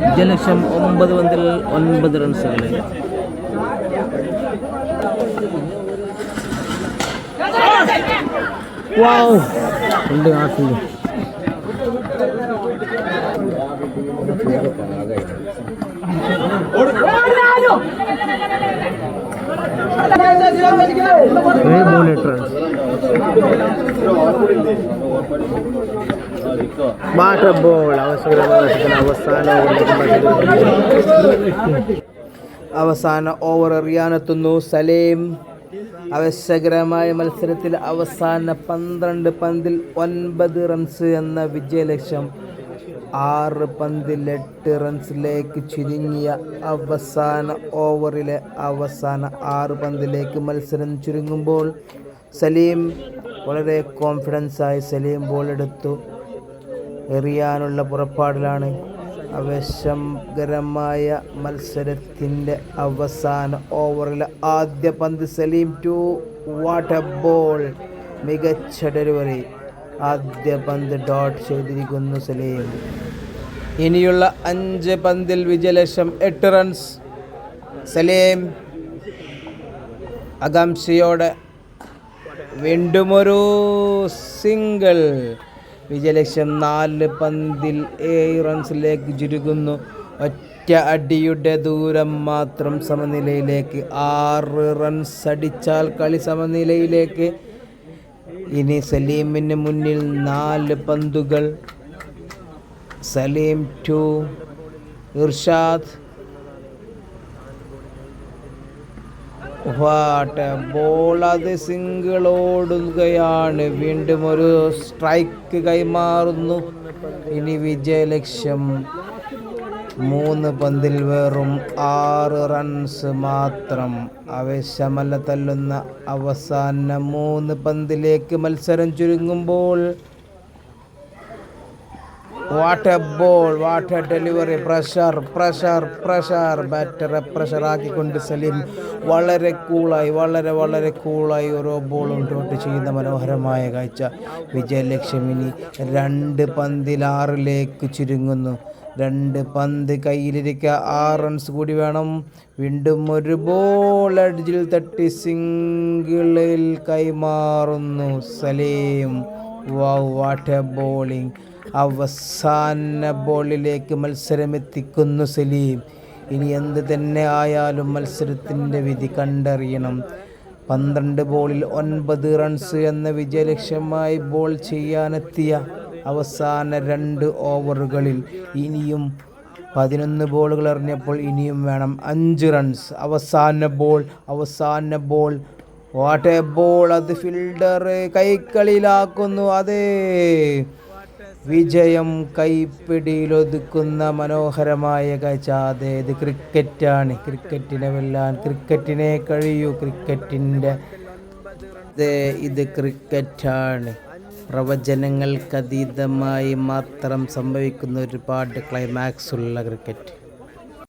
വിജയലക്ഷം ഒമ്പത് പന്തിൽ ഒൻപത് റൺസുകൾ വാവ്. ഉണ്ട് നാട്ടിൽ ഏഴ് മൂന്ന് അവസാന ഓവർ എറിയാനെത്തുന്നു സലേം ആവശ്യകരമായ മത്സരത്തിൽ അവസാന പന്ത്രണ്ട് പന്തിൽ ഒൻപത് റൺസ് എന്ന വിജയലക്ഷ്യം ആറ് പന്തിൽ എട്ട് റൺസിലേക്ക് ചുരുങ്ങിയ അവസാന ഓവറിലെ അവസാന ആറ് പന്തിലേക്ക് മത്സരം ചുരുങ്ങുമ്പോൾ സലീം വളരെ കോൺഫിഡൻസായി സലീം ബോൾ എടുത്തു. എറിയാനുള്ള പുറപ്പാടിലാണ് ആവേശകരമായ മത്സരത്തിന്റെ അവസാന ഓവറിൽ ആദ്യ പന്ത് Saleem to what a ball മികച്ച ഡെലിവറി. ആദ്യ പന്ത് ഡോട്ട് ചെയ്തിരിക്കുന്നു സലീം. ഇനിയുള്ള അഞ്ച് പന്തിൽ വിജയലക്ഷ്യം എട്ട് റൺസ് സലീം ആകാംക്ഷയോടെ വീണ്ടും ഒരു സിംഗിൾ. വിജയലക്ഷ്യം നാല് പന്തിൽ ഏഴ് റൺസിലേക്ക് ചുരുങ്ങുന്നു. ഒറ്റ അടിയുടെ ദൂരം മാത്രം സമനിലയിലേക്ക് ആറ് റൺസ് അടിച്ചാൽ കളി സമനിലയിലേക്ക്. ഇനി സലീമിന് മുന്നിൽ നാല് പന്തുകൾ. Saleem to Irshad what ball അത് സിംഗിൾ ഓടുകയാണ്. വീണ്ടും ഒരു സ്ട്രൈക്ക് കൈമാറുന്നു. ഇനി വിജയലക്ഷ്യം. മൂന്ന് പന്തിൽ വെറും ആറ് റൺസ് മാത്രം. ആവേശമല്ല തല്ലുന്ന അവസാന മൂന്ന് പന്തിലേക്ക് മത്സരം ചുരുങ്ങുമ്പോൾ what a ball what a delivery pressure pressure pressure ബാറ്ററെ പ്രഷറാക്കിക്കൊണ്ട് സലീം. വളരെ കൂളായി വളരെ വളരെ കൂളായി ഓരോ ബോളും ഡോട്ട് ചെയ്യുന്ന മനോഹരമായ കാഴ്ച. വിജയലക്ഷ്മിനി രണ്ട് പന്തിൽ ആറിലേക്ക് ചുരുങ്ങുന്നു. രണ്ട് പന്ത് കയ്യിലിരിക്കുക ആറ് റൺസ് കൂടി വേണം. വീണ്ടും ഒരു ബോൾ അടിച്ചിൽ തട്ടി സിംഗിളിൽ കൈമാറുന്നു സലീം. വാട്ട് എ ബോളിംഗ് അവസാന ബോളിലേക്ക് മത്സരം എത്തിക്കുന്നു സലീം. ഇനി എന്ത് തന്നെ ആയാലും മത്സരത്തിന്റെ വിധി കണ്ടറിയണം. പന്ത്രണ്ട് ബോളിൽ ഒൻപത് റൺസ് എന്ന വിജയലക്ഷ്യമായി ബോൾ ചെയ്യാനെത്തിയ അവസാന രണ്ട് ഓവറുകളിൽ ഇനിയും പതിനൊന്ന് ബോളുകൾ എറിഞ്ഞപ്പോൾ ഇനിയും വേണം അഞ്ച് റൺസ് അവസാന ബോൾ അവസാന ബോൾ. വാട്ട് ബോൾ അത് ഫീൽഡർ കൈക്കളിയിലാക്കുന്നു അതേ. വിജയം കൈപ്പിടിയിലൊതുക്കുന്ന മനോഹരമായ കാഴ്ച. ഇത് ക്രിക്കറ്റാണ്. ക്രിക്കറ്റിനെ വെല്ലാൻ ക്രിക്കറ്റിനെ കഴിയൂ ക്രിക്കറ്റിന്റെ ഇത് ക്രിക്കറ്റാണ്. പ്രവചനങ്ങൾക്കതീതമായി മാത്രം സംഭവിക്കുന്ന ഒരുപാട് ക്ലൈമാക്സ് ഉള്ള ക്രിക്കറ്റ്.